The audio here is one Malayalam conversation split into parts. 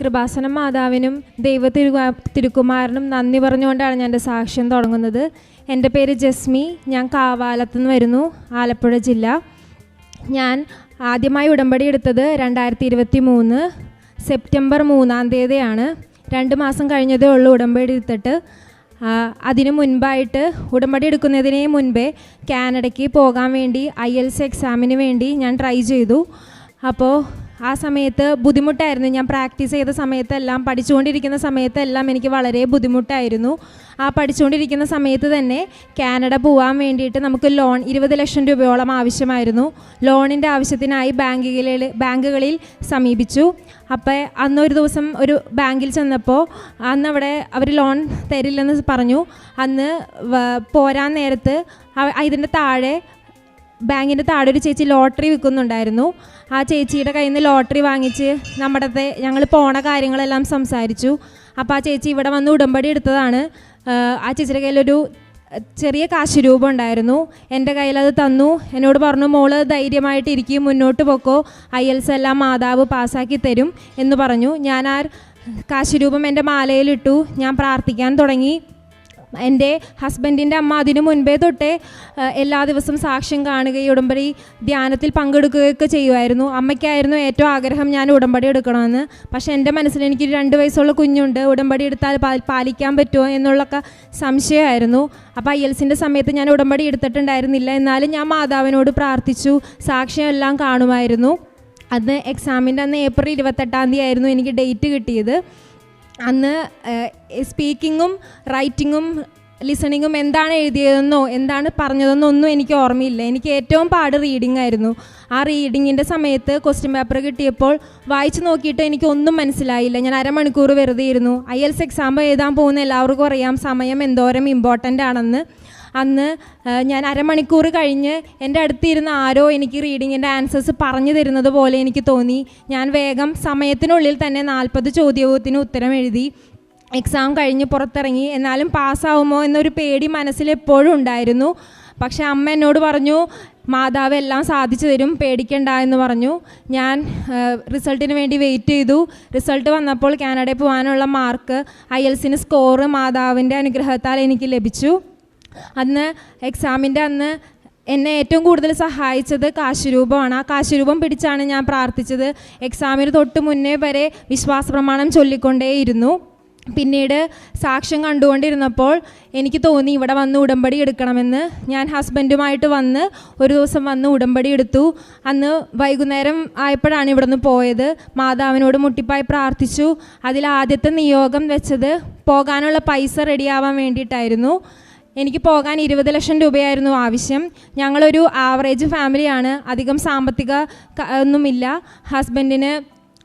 കൃപാസന മാതാവിനും ദൈവ തിരുവാ- തിരുക്കുമാരനും നന്ദി പറഞ്ഞുകൊണ്ടാണ് ഞാൻ എന്റെ സാക്ഷ്യം തുടങ്ങുന്നത്. എന്റെ പേര് ജസ്മി. ഞാൻ കാവാലത്ത് നിന്ന് വരുന്നു ആലപ്പുഴ ജില്ല. ഞാൻ ആദ്യമായി ഉടമ്പടി എടുത്തത് രണ്ടായിരത്തി ഇരുപത്തി മൂന്ന് സെപ്റ്റംബർ മൂന്നാം തീയതിയാണ്. രണ്ട് മാസം കഴിഞ്ഞതേ ഉള്ളൂ ഉടമ്പടി എടുത്തിട്ട്. അതിനു മുൻപായിട്ട് ഉടമ്പടി എടുക്കുന്നതിന് മുൻപേ കാനഡയ്ക്ക് പോകാൻ വേണ്ടി ഐ എൽ സി എക്സാമിന് വേണ്ടി ഞാൻ ട്രൈ ചെയ്തു. അപ്പോൾ ആ സമയത്ത് ബുദ്ധിമുട്ടായിരുന്നു. ഞാൻ പ്രാക്ടീസ് ചെയ്ത സമയത്തെല്ലാം പഠിച്ചുകൊണ്ടിരിക്കുന്ന സമയത്തെല്ലാം എനിക്ക് വളരെ ബുദ്ധിമുട്ടായിരുന്നു. ആ പഠിച്ചുകൊണ്ടിരിക്കുന്ന സമയത്ത് തന്നെ കാനഡ പോകാൻ വേണ്ടിയിട്ട് നമുക്ക് ലോൺ ഇരുപത് ലക്ഷം രൂപയോളം ആവശ്യമായിരുന്നു. ലോണിന്റെ ആവശ്യത്തിനായി ബാങ്കുകളിൽ ബാങ്കുകളിൽ സമീപിച്ചു. അപ്പോൾ അന്നൊരു ദിവസം ഒരു ബാങ്കിൽ ചെന്നപ്പോൾ അന്ന് അവിടെ അവർ ലോൺ തരില്ലെന്ന് പറഞ്ഞു. അന്ന് പോരാൻ നേരത്ത് ഇതിന്റെ താഴെ ബാങ്കിന്റെ താഴെ ഒരു ചേച്ചി ലോട്ടറി വിൽക്കുന്നുണ്ടായിരുന്നു. ആ ചേച്ചിയുടെ കയ്യിൽ നിന്ന് ലോട്ടറി വാങ്ങിച്ച് നമ്മുടെ ഞങ്ങൾ പോണ കാര്യങ്ങളെല്ലാം സംസാരിച്ചു. അപ്പോൾ ആ ചേച്ചി ഇവിടെ വന്ന് ഉടമ്പടി എടുത്തതാണ്. ആ ചേച്ചിയുടെ കയ്യിലൊരു ചെറിയ കാശ് രൂപം ഉണ്ടായിരുന്നു. എന്റെ കയ്യിൽ അത് തന്നു. എന്നോട് പറഞ്ഞു മോൾ ധൈര്യമായിട്ട് ഇരിക്കും മുന്നോട്ട് പോക്കോ. ഐ എൽസ് എല്ലാം മാതാവ് പാസ്സാക്കി തരും എന്ന് പറഞ്ഞു. ഞാൻ ആ കാശ് രൂപം എന്റെ മാലയിലിട്ടു ഞാൻ പ്രാർത്ഥിക്കാൻ തുടങ്ങി. എന്റെ ഹസ്ബൻഡിന്റെ അമ്മ അതിനു മുൻപേ തൊട്ടേ എല്ലാ ദിവസവും സാക്ഷ്യം കാണുകയും ഉടമ്പടി ധ്യാനത്തിൽ പങ്കെടുക്കുകയൊക്കെ ചെയ്യുമായിരുന്നു. അമ്മയ്ക്കായിരുന്നു ഏറ്റവും ആഗ്രഹം ഞാൻ ഉടമ്പടി എടുക്കണമെന്ന്. പക്ഷേ എന്റെ മനസ്സിൽ എനിക്ക് രണ്ട് വയസ്സുള്ള കുഞ്ഞുണ്ട്. ഉടമ്പടി എടുത്താൽ പാലിക്കാൻ പറ്റുമോ എന്നുള്ളൊക്കെ സംശയമായിരുന്നു. അപ്പോൾ ഐ എൽസിന്റെ സമയത്ത് ഞാൻ ഉടമ്പടി എടുത്തിട്ടുണ്ടായിരുന്നില്ല. എന്നാലും ഞാൻ മാതാവിനോട് പ്രാർത്ഥിച്ചു. സാക്ഷ്യം എല്ലാം കാണുമായിരുന്നു. അന്ന് എക്സാമിന്റെ അന്ന് ഏപ്രിൽ ഇരുപത്തെട്ടാം തീയതി ആയിരുന്നു എനിക്ക് ഡേറ്റ് കിട്ടിയത്. അന്ന് സ്പീക്കിങ്ങും റൈറ്റിങ്ങും ലിസണിങ്ങും എന്താണ് എഴുതിയതെന്നോ എന്താണ് പറഞ്ഞതെന്നോ ഒന്നും എനിക്ക് ഓർമ്മയില്ല. എനിക്ക് ഏറ്റവും പാട് റീഡിംഗ് ആയിരുന്നു. ആ റീഡിങ്ങിന്റെ സമയത്ത് ക്വസ്റ്റ്യൻ പേപ്പർ കിട്ടിയപ്പോൾ വായിച്ചു നോക്കിയിട്ട് എനിക്ക് ഒന്നും മനസ്സിലായില്ല. ഞാൻ അരമണിക്കൂർ വെറുതെ ഇരുന്നു. ഐ എൽസ് എക്സാം എഴുതാൻ പോകുന്ന എല്ലാവർക്കും അറിയാം. സമയം എന്തോരം ഇമ്പോർട്ടന്റ് ആണെന്ന്. അന്ന് ഞാൻ അരമണിക്കൂർ കഴിഞ്ഞ് എന്റെ അടുത്തിരുന്ന ആരോ എനിക്ക് റീഡിങ്ങിന്റെ ആൻസേഴ്സ് പറഞ്ഞു തരുന്നത് പോലെ എനിക്ക് തോന്നി. ഞാൻ വേഗം സമയത്തിനുള്ളിൽ തന്നെ നാൽപ്പത് ചോദ്യത്തിന് ഉത്തരം എഴുതി. എക്സാം കഴിഞ്ഞ് പുറത്തിറങ്ങി. എന്നാലും പാസ്സാവുമോ എന്നൊരു പേടി മനസ്സിൽ എപ്പോഴും ഉണ്ടായിരുന്നു. പക്ഷേ അമ്മ എന്നോട് പറഞ്ഞു മാതാവ് എല്ലാം സാധിച്ചു തരും പേടിക്കണ്ട എന്ന് പറഞ്ഞു. ഞാൻ റിസൾട്ടിന് വേണ്ടി വെയിറ്റ് ചെയ്തു. റിസൾട്ട് വന്നപ്പോൾ കാനഡയിൽ പോകാനുള്ള മാർക്ക് ഐ എൽസിന് സ്കോറ് മാതാവിന്റെ അനുഗ്രഹത്താൽ എനിക്ക് ലഭിച്ചു. അന്ന് എക്സാമിന്റെ അന്ന് എന്നെ ഏറ്റവും കൂടുതൽ സഹായിച്ചത് കാശുരൂപമാണ്. ആ കാശുരൂപം പിടിച്ചാണ് ഞാൻ പ്രാർത്ഥിച്ചത്. എക്സാമിന് തൊട്ട് മുന്നേ വരെ വിശ്വാസ പ്രമാണം ചൊല്ലിക്കൊണ്ടേയിരുന്നു. പിന്നീട് സാക്ഷ്യം കണ്ടുകൊണ്ടിരുന്നപ്പോൾ എനിക്ക് തോന്നി ഇവിടെ വന്ന് ഉടമ്പടി എടുക്കണമെന്ന്. ഞാൻ ഹസ്ബൻഡുമായിട്ട് വന്ന് ഒരു ദിവസം വന്ന് ഉടമ്പടി എടുത്തു. അന്ന് വൈകുന്നേരം ആയപ്പോഴാണ് ഇവിടെ നിന്ന് പോയത്. മാതാവിനോട് മുട്ടിപ്പായി പ്രാർത്ഥിച്ചു. അതിൽ ആദ്യത്തെ നിയോഗം വെച്ചത് പോകാനുള്ള പൈസ റെഡിയാവാൻ വേണ്ടിയിട്ടായിരുന്നു. എനിക്ക് പോകാൻ ഇരുപത് ലക്ഷം രൂപയായിരുന്നു ആവശ്യം. ഞങ്ങളൊരു ആവറേജ് ഫാമിലിയാണ് അധികം സാമ്പത്തിക ഒന്നുമില്ല. ഹസ്ബൻഡിന്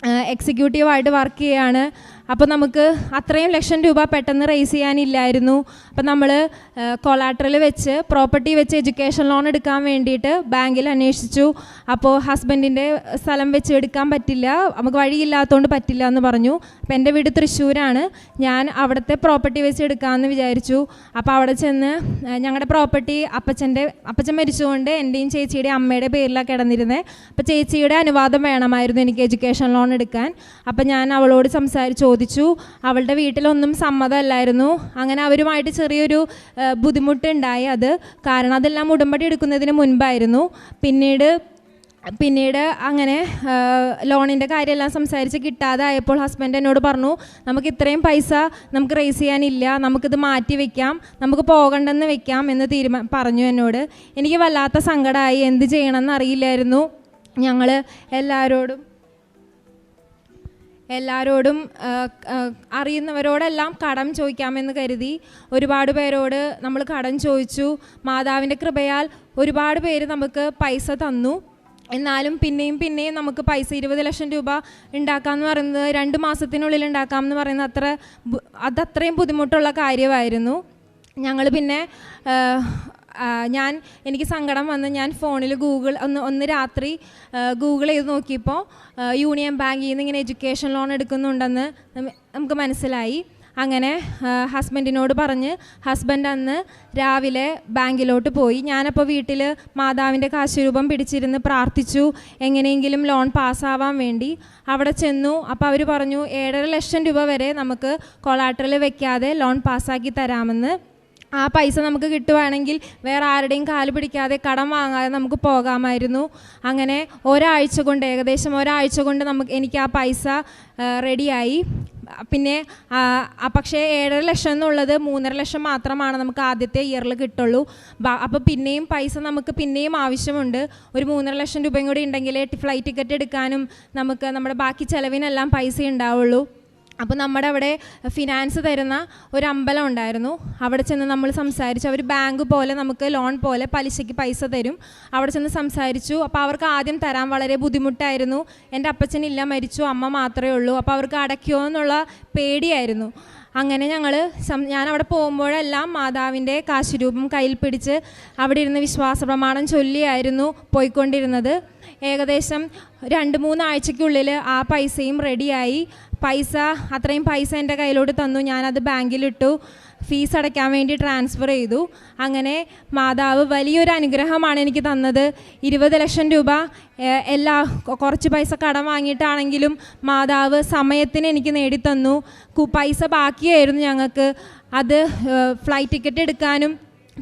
എക്സിക്യൂട്ടീവായിട്ട് വർക്ക് ചെയ്യാണ്. അപ്പോൾ നമുക്ക് അത്രയും ലക്ഷം രൂപ പെട്ടെന്ന് റേസ് ചെയ്യാനില്ലായിരുന്നു. അപ്പം നമ്മൾ കൊളാട്രൽ വെച്ച് പ്രോപ്പർട്ടി വെച്ച് എഡ്യൂക്കേഷൻ ലോൺ എടുക്കാൻ വേണ്ടിയിട്ട് ബാങ്കിൽ അന്വേഷിച്ചു. അപ്പോൾ ഹസ്ബൻഡിന്റെ സ്ഥലം വെച്ച് എടുക്കാൻ പറ്റില്ല നമുക്ക് വഴിയില്ലാത്തതുകൊണ്ട് പറ്റില്ല എന്ന് പറഞ്ഞു. അപ്പം എന്റെ വീട് തൃശ്ശൂരാണ്. ഞാൻ അവിടുത്തെ പ്രോപ്പർട്ടി വെച്ച് എടുക്കാമെന്ന് വിചാരിച്ചു. അപ്പോൾ അവിടെ ചെന്ന് ഞങ്ങളുടെ പ്രോപ്പർട്ടി അപ്പച്ചന്റെ അപ്പച്ചൻ മരിച്ചുകൊണ്ട് എന്റെയും ചേച്ചിയുടെ അമ്മയുടെ പേരിലാണ് കിടന്നിരുന്നത് അപ്പോൾ ചേച്ചിയുടെ അനുവാദം വേണമായിരുന്നു എനിക്ക് എഡ്യൂക്കേഷൻ ലോൺ എടുക്കാൻ. അപ്പോൾ ഞാൻ അവളോട് സംസാരിച്ച് ചോദിച്ചു. അവളുടെ വീട്ടിലൊന്നും സമ്മതമല്ലായിരുന്നു. അങ്ങനെ അവരുമായിട്ട് ചെറിയൊരു ബുദ്ധിമുട്ടുണ്ടായി അത്. കാരണം അതെല്ലാം ഉടമ്പടി എടുക്കുന്നതിന് മുൻപായിരുന്നു. പിന്നീട് പിന്നീട് അങ്ങനെ ലോണിന്റെ കാര്യമെല്ലാം സംസാരിച്ച് കിട്ടാതായപ്പോൾ ഹസ്ബൻഡ് എന്നോട് പറഞ്ഞു നമുക്ക് ഇത്രയും പൈസ നമുക്ക് റേസ് ചെയ്യാനില്ല. നമുക്കിത് മാറ്റി വെക്കാം. നമുക്ക് പോകണ്ടെന്ന് വെക്കാം എന്ന് തീരുമാ പറഞ്ഞു എന്നോട്. എനിക്ക് വല്ലാത്ത സങ്കടമായി. എന്ത് ചെയ്യണമെന്ന് അറിയില്ലായിരുന്നു. ഞങ്ങൾ എല്ലാവരോടും എല്ലാവരോടും അറിയുന്നവരോടെല്ലാം കടം ചോദിക്കാമെന്ന് കരുതി ഒരുപാട് പേരോട് നമ്മൾ കടം ചോദിച്ചു. മാതാവിന്റെ കൃപയാൽ ഒരുപാട് പേര് നമുക്ക് പൈസ തന്നു. എന്നാലും പിന്നെയും പിന്നെയും നമുക്ക് പൈസ ഇരുപത് ലക്ഷം രൂപ ഉണ്ടാക്കാമെന്ന് പറയുന്നത് രണ്ട് മാസത്തിനുള്ളിൽ ഉണ്ടാക്കാമെന്ന് പറയുന്നത് അത്ര അതത്രയും ബുദ്ധിമുട്ടുള്ള കാര്യമായിരുന്നു. ഞങ്ങൾ പിന്നെ ഞാൻ എനിക്ക് സങ്കടം വന്ന് ഞാൻ ഫോണിൽ ഗൂഗിൾ ഒന്ന് ഒന്ന് രാത്രി ഗൂഗിൾ ചെയ്ത് നോക്കിയപ്പോൾ യൂണിയൻ ബാങ്കിൽ നിന്ന് ഇങ്ങനെ എഡ്യൂക്കേഷൻ ലോൺ എടുക്കുന്നുണ്ടെന്ന് നമുക്ക് മനസ്സിലായി. അങ്ങനെ ഹസ്ബൻഡിനോട് പറഞ്ഞ് ഹസ്ബൻഡ് അന്ന് രാവിലെ ബാങ്കിലോട്ട് പോയി. ഞാനപ്പോൾ വീട്ടിൽ മാതാവിന്റെ കാശുരൂപം പിടിച്ചിരുന്ന് പ്രാർത്ഥിച്ചു. എങ്ങനെയെങ്കിലും ലോൺ പാസ്സാവാൻ വേണ്ടി അവിടെ ചെന്നു. അപ്പോൾ അവർ പറഞ്ഞു ഏഴര ലക്ഷം രൂപ വരെ നമുക്ക് കൊളാട്ടറിൽ വെക്കാതെ ലോൺ പാസ്സാക്കി തരാമെന്ന്. ആ പൈസ നമുക്ക് കിട്ടുവാണെങ്കിൽ വേറെ ആരുടെയും കാൽ പിടിക്കാതെ കടം വാങ്ങാതെ നമുക്ക് പോകാമായിരുന്നു. അങ്ങനെ ഒരാഴ്ച കൊണ്ട് ഏകദേശം ഒരാഴ്ച കൊണ്ട് നമുക്ക് എനിക്ക് ആ പൈസ റെഡിയായി. പിന്നെ പക്ഷേ ഏഴര ലക്ഷം എന്നുള്ളത് മൂന്നര ലക്ഷം മാത്രമാണ് നമുക്ക് ആദ്യത്തെ ഇയറിൽ കിട്ടുള്ളൂ. അപ്പോൾ പിന്നെയും പൈസ നമുക്ക് പിന്നെയും ആവശ്യമുണ്ട്. ഒരു മൂന്നര ലക്ഷം രൂപയും കൂടി ഉണ്ടെങ്കിൽ ഫ്ലൈറ്റ് ടിക്കറ്റ് എടുക്കാനും നമുക്ക് നമ്മുടെ ബാക്കി ചിലവിനെല്ലാം പൈസ ഉണ്ടാവുള്ളൂ. അപ്പോൾ നമ്മുടെ അവിടെ ഫിനാൻസ് തരുന്ന ഒരു അമ്പലം ഉണ്ടായിരുന്നു. അവിടെ ചെന്ന് നമ്മൾ സംസാരിച്ചു. അവർ ബാങ്ക് പോലെ നമുക്ക് ലോൺ പോലെ പലിശയ്ക്ക് പൈസ തരും. അവിടെ ചെന്ന് സംസാരിച്ചു. അപ്പോൾ അവർക്ക് ആദ്യം തരാൻ വളരെ ബുദ്ധിമുട്ടായിരുന്നു. എന്റെ അപ്പച്ചനില്ല മരിച്ചു. അമ്മ മാത്രമേ ഉള്ളൂ. അപ്പോൾ അവർക്ക് അടയ്ക്കുമോ എന്നുള്ള പേടിയായിരുന്നു. അങ്ങനെ ഞങ്ങൾ ഞാൻ അവിടെ പോകുമ്പോഴെല്ലാം മാതാവിന്റെ കാശുരൂപം കയ്യിൽ പിടിച്ച് അവിടെ ഇരുന്ന് വിശ്വാസ പ്രമാണം ചൊല്ലിയായിരുന്നു പോയിക്കൊണ്ടിരുന്നത്. ഏകദേശം രണ്ട് മൂന്നാഴ്ചയ്ക്കുള്ളിൽ ആ പൈസയും റെഡിയായി പൈസ അത്രയും പൈസ എന്റെ കയ്യിലോട്ട് തന്നു. ഞാനത് ബാങ്കിലിട്ടു. ഫീസ് അടയ്ക്കാൻ വേണ്ടി ട്രാൻസ്ഫർ ചെയ്തു. അങ്ങനെ മാതാവ് വലിയൊരു അനുഗ്രഹമാണ് എനിക്ക് തന്നത്. ഇരുപത് ലക്ഷം രൂപ എല്ലാ കുറച്ച് പൈസ കടം വാങ്ങിയിട്ടാണെങ്കിലും മാതാവ് സമയത്തിന് എനിക്ക് നേടിത്തന്നു. പൈസ ബാക്കിയായിരുന്നു ഞങ്ങൾക്ക്. അത് ഫ്ലൈറ്റ് ടിക്കറ്റ് എടുക്കാനും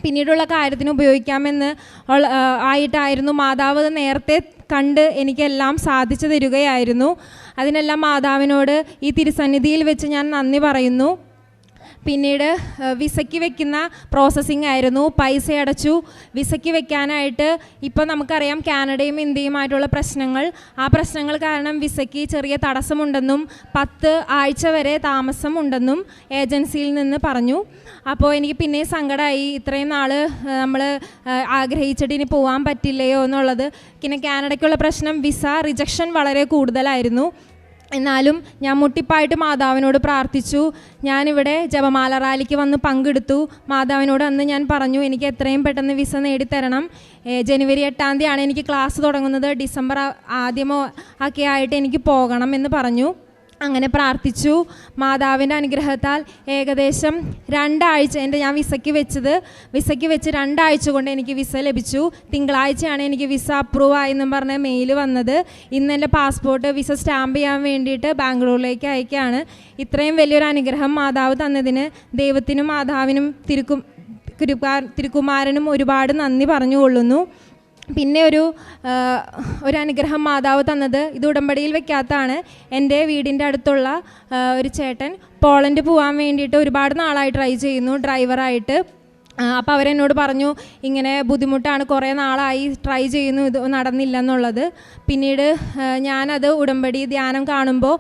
പിന്നീടുള്ള കാര്യത്തിന് ഉപയോഗിക്കാമെന്ന് ആയിട്ടായിരുന്നു മാതാവ് നേരത്തെ കണ്ട് എനിക്കെല്ലാം സാധിച്ചു തരികയായിരുന്നു. അതിനെല്ലാം മാതാവിനോട് ഈ തിരുസന്നിധിയിൽ വെച്ച് ഞാൻ നന്ദി പറയുന്നു. പിന്നീട് വിസയ്ക്ക് വെക്കുന്ന പ്രോസസ്സിംഗ് ആയിരുന്നു. പൈസ അടച്ചു. വിസയ്ക്ക് വെക്കാനായിട്ട് ഇപ്പോൾ നമുക്കറിയാം കാനഡയും ഇന്ത്യയുമായിട്ടുള്ള പ്രശ്നങ്ങൾ. ആ പ്രശ്നങ്ങൾ കാരണം വിസയ്ക്ക് ചെറിയ തടസ്സമുണ്ടെന്നും പത്ത് ആഴ്ച വരെ താമസം ഉണ്ടെന്നും ഏജൻസിയിൽ നിന്ന് പറഞ്ഞു. അപ്പോൾ എനിക്ക് പിന്നെ സങ്കടമായി. ഇത്രയും നാൾ നമ്മൾ ആഗ്രഹിച്ചിട്ട് ഇനി പോകാൻ പറ്റില്ലയോ എന്നുള്ളത്. പിന്നെ കാനഡയ്ക്കുള്ള പ്രശ്നം വിസ റിജക്ഷൻ വളരെ കൂടുതലായിരുന്നു. എന്നാലും ഞാൻ മുട്ടിപ്പായിട്ട് മാതാവിനോട് പ്രാർത്ഥിച്ചു. ഞാനിവിടെ ജപമാല റാലിക്ക് വന്ന് പങ്കെടുത്തു. മാതാവിനോട് അന്ന് ഞാൻ പറഞ്ഞു എനിക്ക് എത്രയും പെട്ടെന്ന് വിസ നേടിത്തരണം. ജനുവരി എട്ടാം തീയതിയാണ് എനിക്ക് ക്ലാസ് തുടങ്ങുന്നത്. ഡിസംബർ ആദ്യമോ ഒക്കെ ആയിട്ട് എനിക്ക് പോകണം എന്ന് പറഞ്ഞു. അങ്ങനെ പ്രാർത്ഥിച്ചു. മാതാവിന്റെ അനുഗ്രഹത്താൽ ഏകദേശം രണ്ടാഴ്ച എന്റെ ഞാൻ വിസയ്ക്ക് വെച്ചത്. വിസയ്ക്ക് വെച്ച് രണ്ടാഴ്ച കൊണ്ട് എനിക്ക് വിസ ലഭിച്ചു. തിങ്കളാഴ്ചയാണ് എനിക്ക് വിസ അപ്രൂവ് ആയെന്നും പറഞ്ഞ മെയിൽ വന്നത്. ഇന്ന് എന്റെ പാസ്പോർട്ട് വിസ സ്റ്റാമ്പ് ചെയ്യാൻ വേണ്ടിയിട്ട് ബാംഗ്ലൂരിലേക്ക് അയക്കുകയാണ്. ഇത്രയും വലിയൊരു അനുഗ്രഹം മാതാവ് തന്നതിന് ദൈവത്തിനും മാതാവിനും തിരുക്കും തിരുക്കാ തിരുക്കുമാരനും ഒരുപാട് നന്ദി പറഞ്ഞുകൊള്ളുന്നു. പിന്നെ ഒരു ഒരു അനുഗ്രഹം മാതാവ് തന്നത് ഇത് ഉടമ്പടിയിൽ വെക്കാത്തതാണ്. എന്റെ വീടിന്റെ അടുത്തുള്ള ഒരു ചേട്ടൻ പോളണ്ട് പോകാൻ വേണ്ടിയിട്ട് ഒരുപാട് നാളായി ട്രൈ ചെയ്യുന്നു ഡ്രൈവറായിട്ട് അപ്പോൾ അവരെന്നോട് പറഞ്ഞു ഇങ്ങനെ ബുദ്ധിമുട്ടാണ് കുറേ നാളായി ട്രൈ ചെയ്യുന്നു ഇത് നടന്നില്ല എന്നുള്ളത് പിന്നീട് ഞാനത് ഉടമ്പടി ധ്യാനം കാണുമ്പോൾ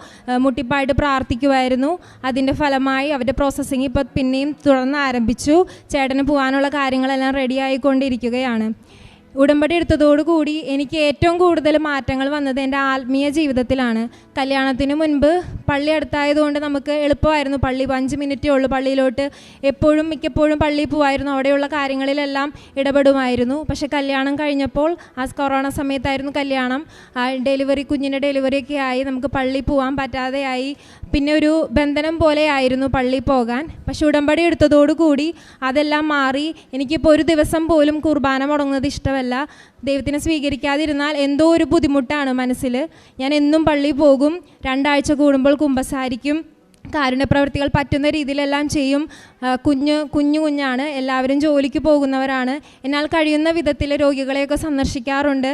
മുട്ടിപ്പായിട്ട് പ്രാർത്ഥിക്കുമായിരുന്നു അതിന്റെ ഫലമായി അവരുടെ പ്രോസസ്സിങ് ഇപ്പോൾ പിന്നെയും തുടർന്ന് ആരംഭിച്ചു. ചേട്ടന് പോകാനുള്ള കാര്യങ്ങളെല്ലാം റെഡി ആയിക്കൊണ്ടിരിക്കുകയാണ്. ഉടമ്പടി എടുത്തതോടുകൂടി എനിക്ക് ഏറ്റവും കൂടുതൽ മാറ്റങ്ങൾ വന്നത് എന്റെ ആത്മീയ ജീവിതത്തിലാണ്. കല്യാണത്തിന് മുൻപ് പള്ളി അടുത്തായതുകൊണ്ട് നമുക്ക് എളുപ്പമായിരുന്നു. പള്ളി അഞ്ച് മിനിറ്റേ ഉള്ളൂ പള്ളിയിലോട്ട്. എപ്പോഴും മിക്കപ്പോഴും പള്ളിയിൽ പോവായിരുന്നു. അവിടെയുള്ള കാര്യങ്ങളിലെല്ലാം ഇടപെടുമായിരുന്നു. പക്ഷേ കല്യാണം കഴിഞ്ഞപ്പോൾ ആ കൊറോണ സമയത്തായിരുന്നു കല്യാണം. ഡെലിവറി കുഞ്ഞിന്റെ ഡെലിവറിയൊക്കെ ആയി നമുക്ക് പള്ളി പോകാൻ പറ്റാതെയായി. പിന്നെ ഒരു ബന്ധനം പോലെ ആയിരുന്നു പള്ളിയിൽ പോകാൻ. പക്ഷെ ഉടമ്പടി എടുത്തതോടുകൂടി അതെല്ലാം മാറി. എനിക്കിപ്പോൾ ഒരു ദിവസം പോലും കുർബാന മുടങ്ങുന്നത് ഇഷ്ടമല്ല. ദൈവത്തിനെ സ്വീകരിക്കാതിരുന്നാൽ എന്തോ ഒരു ബുദ്ധിമുട്ടാണ് മനസ്സിൽ. ഞാൻ എന്നും പള്ളിയിൽ പോകും രണ്ടാഴ്ച കൂടുമ്പോൾ കുമ്പസാരിക്കും കാരുണ്യ പ്രവൃത്തികൾ പറ്റുന്ന രീതിയിലെല്ലാം ചെയ്യും. കുഞ്ഞ് കുഞ്ഞു കുഞ്ഞാണ് എല്ലാവരും ജോലിക്ക് പോകുന്നവരാണ്. എന്നാൽ കഴിയുന്ന വിധത്തിൽ രോഗികളെയൊക്കെ സന്ദർശിക്കാറുണ്ട്.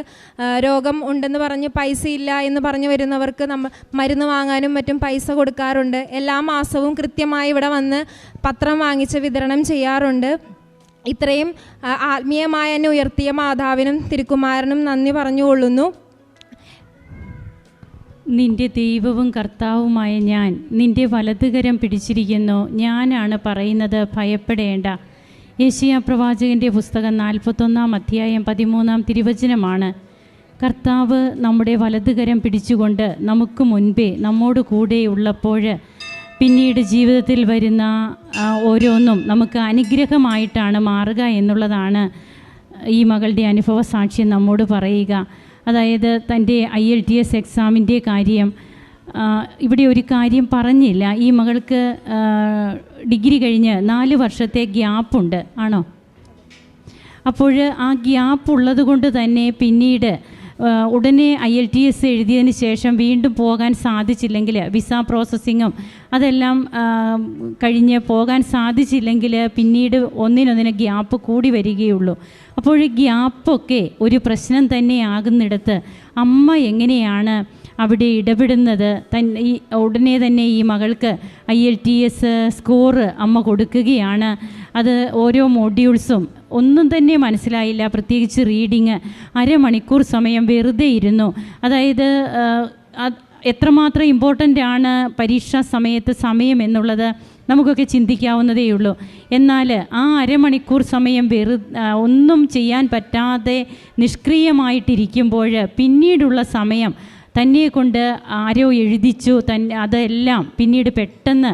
രോഗം ഉണ്ടെന്ന് പറഞ്ഞ് പൈസ ഇല്ല എന്ന് പറഞ്ഞു വരുന്നവർക്ക് നമ്മൾ മരുന്ന് വാങ്ങാനും മറ്റും പൈസ കൊടുക്കാറുണ്ട്. എല്ലാ മാസവും കൃത്യമായി ഇവിടെ വന്ന് പത്രം വാങ്ങിച്ച് വിതരണം ചെയ്യാറുണ്ട്. ഇത്രയും ആത്മീയമായ എന്നെ ഉയർത്തിയ മാതാവിനും തിരുക്കുമാരനും നന്ദി പറഞ്ഞുകൊള്ളുന്നു. നിന്റെ ദൈവവും കർത്താവുമായ ഞാൻ നിന്റെ വലതുകരം പിടിച്ചിരിക്കുന്നു. ഞാനാണ് പറയുന്നത് ഭയപ്പെടേണ്ട. യേശിയ പ്രവാചകന്റെ പുസ്തകം നാൽപ്പത്തൊന്നാം അധ്യായം പതിമൂന്നാം തിരുവചനമാണ്. കർത്താവ് നമ്മുടെ വലതുകരം പിടിച്ചുകൊണ്ട് നമുക്ക് മുൻപേ നമ്മോട് കൂടെ ഉള്ളപ്പോൾ പിന്നീട് ജീവിതത്തിൽ വരുന്ന ഓരോന്നും നമുക്ക് അനുഗ്രഹമായിട്ടാണ് മാറുക എന്നുള്ളതാണ് ഈ മകളുടെ അനുഭവ സാക്ഷ്യം നമ്മോട് പറയുക. അതായത് തന്റെ ഐ എൽ ടി എസ് എക്സാമിന്റെ കാര്യം ഇവിടെ ഒരു കാര്യം പറഞ്ഞില്ല. ഈ മകൾക്ക് ഡിഗ്രി കഴിഞ്ഞ് നാല് വർഷത്തെ ഗ്യാപ്പുണ്ട്. ആണോ? അപ്പോൾ ആ ഗ്യാപ്പ് ഉള്ളത് കൊണ്ട് തന്നെ പിന്നീട് ഉടനെ ഐ എൽ ടി എസ് എഴുതിയതിന് ശേഷം വീണ്ടും പോകാൻ സാധിച്ചില്ലെങ്കിൽ വിസ പ്രോസസ്സിങ്ങും അതെല്ലാം കഴിഞ്ഞ് പോകാൻ സാധിച്ചില്ലെങ്കിൽ പിന്നീട് ഒന്നിനൊന്നിന് ഗ്യാപ്പ് കൂടി വരികയുള്ളൂ. അപ്പോൾ ഗ്യാപ്പൊക്കെ ഒരു പ്രശ്നം തന്നെ ആകുന്നിടത്ത് അമ്മ എങ്ങനെയാണ് അവിടെ ഇടപെടുന്നത്? തൻ ഈ ഉടനെ തന്നെ ഈ മകൾക്ക് I L T S score അമ്മ കൊടുക്കുകയാണ്. അത് ഓരോ മോഡ്യൂൾസും ഒന്നും തന്നെ മനസ്സിലായില്ല. പ്രത്യേകിച്ച് റീഡിങ് അരമണിക്കൂർ സമയം വെറുതെ ഇരുന്നു. അതായത് എത്രമാത്രം ഇമ്പോർട്ടന്റ് ആണ് പരീക്ഷാ സമയത്ത് സമയം എന്നുള്ളത് നമുക്കൊക്കെ ചിന്തിക്കാവുന്നതേ ഉള്ളൂ. എന്നാൽ ആ അരമണിക്കൂർ സമയം വെറു ഒന്നും ചെയ്യാൻ പറ്റാതെ നിഷ്ക്രിയമായിട്ടിരിക്കുമ്പോൾ പിന്നീടുള്ള സമയം തന്നെ കൊണ്ട് ആരോ എഴുതിച്ചു തൻ അതെല്ലാം പിന്നീട് പെട്ടെന്ന്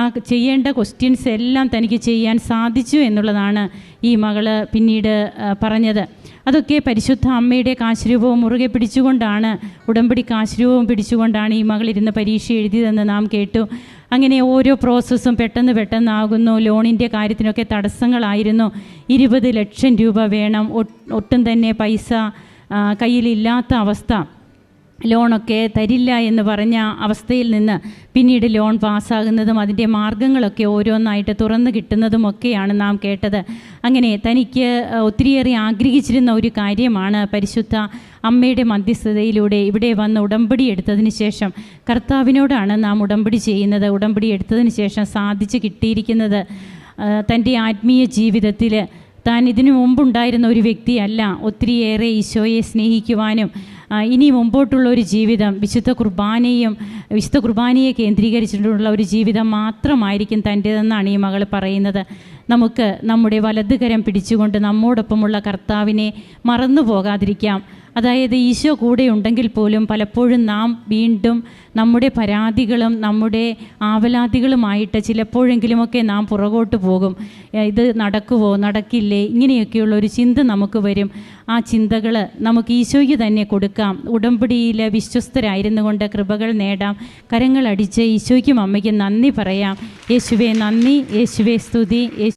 ആ ചെയ്യേണ്ട ക്വസ്റ്റ്യൻസ് എല്ലാം തനിക്ക് ചെയ്യാൻ സാധിച്ചു എന്നുള്ളതാണ് ഈ മകൾ പിന്നീട് പറഞ്ഞത്. അതൊക്കെ പരിശുദ്ധ അമ്മയുടെ കാശ്രൂപവും മുറുകെ പിടിച്ചുകൊണ്ടാണ് ഉടമ്പടി കാശ്രൂപവും പിടിച്ചുകൊണ്ടാണ് ഈ മകളിരുന്ന് പരീക്ഷ എഴുതിയതെന്ന് നാം കേട്ടു. അങ്ങനെ ഓരോ പ്രോസസ്സും പെട്ടെന്ന് പെട്ടെന്നാകുന്നു. ലോണിന്റെ കാര്യത്തിനൊക്കെ തടസ്സങ്ങളായിരുന്നു. ഇരുപത് ലക്ഷം രൂപ വേണം. ഒട്ടും തന്നെ പൈസ കയ്യിലില്ലാത്ത അവസ്ഥ. ലോണൊക്കെ തരില്ല എന്ന് പറഞ്ഞ അവസ്ഥയിൽ നിന്ന് പിന്നീട് ലോൺ പാസ്സാകുന്നതും അതിന്റെ മാർഗങ്ങളൊക്കെ ഓരോന്നായിട്ട് തുറന്നു കിട്ടുന്നതുമൊക്കെയാണ് നാം കേട്ടത്. അങ്ങനെ തനിക്ക് ഒത്തിരിയേറെ ആഗ്രഹിച്ചിരുന്ന ഒരു കാര്യമാണ് പരിശുദ്ധ അമ്മയുടെ മധ്യസ്ഥതയിലൂടെ ഇവിടെ വന്ന് ഉടമ്പടി എടുത്തതിന് ശേഷം. കർത്താവിനോടാണ് നാം ഉടമ്പടി ചെയ്യുന്നത്. ഉടമ്പടി എടുത്തതിന് ശേഷം സാധിച്ചു കിട്ടിയിരിക്കുന്നത് തന്റെ ആത്മീയ ജീവിതത്തിൽ. താൻ ഇതിനു മുമ്പുണ്ടായിരുന്ന ഒരു വ്യക്തിയല്ല. ഒത്തിരിയേറെ ഈശോയെ സ്നേഹിക്കുവാനും ഇനി മുമ്പോട്ടുള്ള ഒരു ജീവിതം വിശുദ്ധ കുർബാനയും വിശുദ്ധ കുർബാനയെ കേന്ദ്രീകരിച്ചിട്ടുള്ള ഒരു ജീവിതം മാത്രമായിരിക്കും തന്റേതെന്നാണ് ഈ മകൾ പറയുന്നത്. നമുക്ക് നമ്മുടെ വലതുകരം പിടിച്ചുകൊണ്ട് നമ്മോടൊപ്പമുള്ള കർത്താവിനെ മറന്നു പോകാതിരിക്കാം. അതായത് ഈശോ കൂടെ ഉണ്ടെങ്കിൽ പോലും പലപ്പോഴും നാം വീണ്ടും നമ്മുടെ പരാതികളും നമ്മുടെ ആവലാതികളുമായിട്ട് ചിലപ്പോഴെങ്കിലുമൊക്കെ നാം പുറകോട്ട് പോകും. ഇത് നടക്കുവോ നടക്കില്ലേ ഇങ്ങനെയൊക്കെയുള്ള ഒരു ചിന്ത നമുക്ക് വരും. ആ ചിന്തകൾ നമുക്ക് ഈശോയ്ക്ക് തന്നെ കൊടുക്കാം. ഉടമ്പടിയിൽ വിശ്വസ്തരായിരുന്നു കൊണ്ട് കൃപകൾ നേടാം. കരങ്ങളടിച്ച് ഈശോയ്ക്കും അമ്മയ്ക്കും നന്ദി പറയാം. യേശുവേ നന്ദി. യേശുവേ സ്തുതി.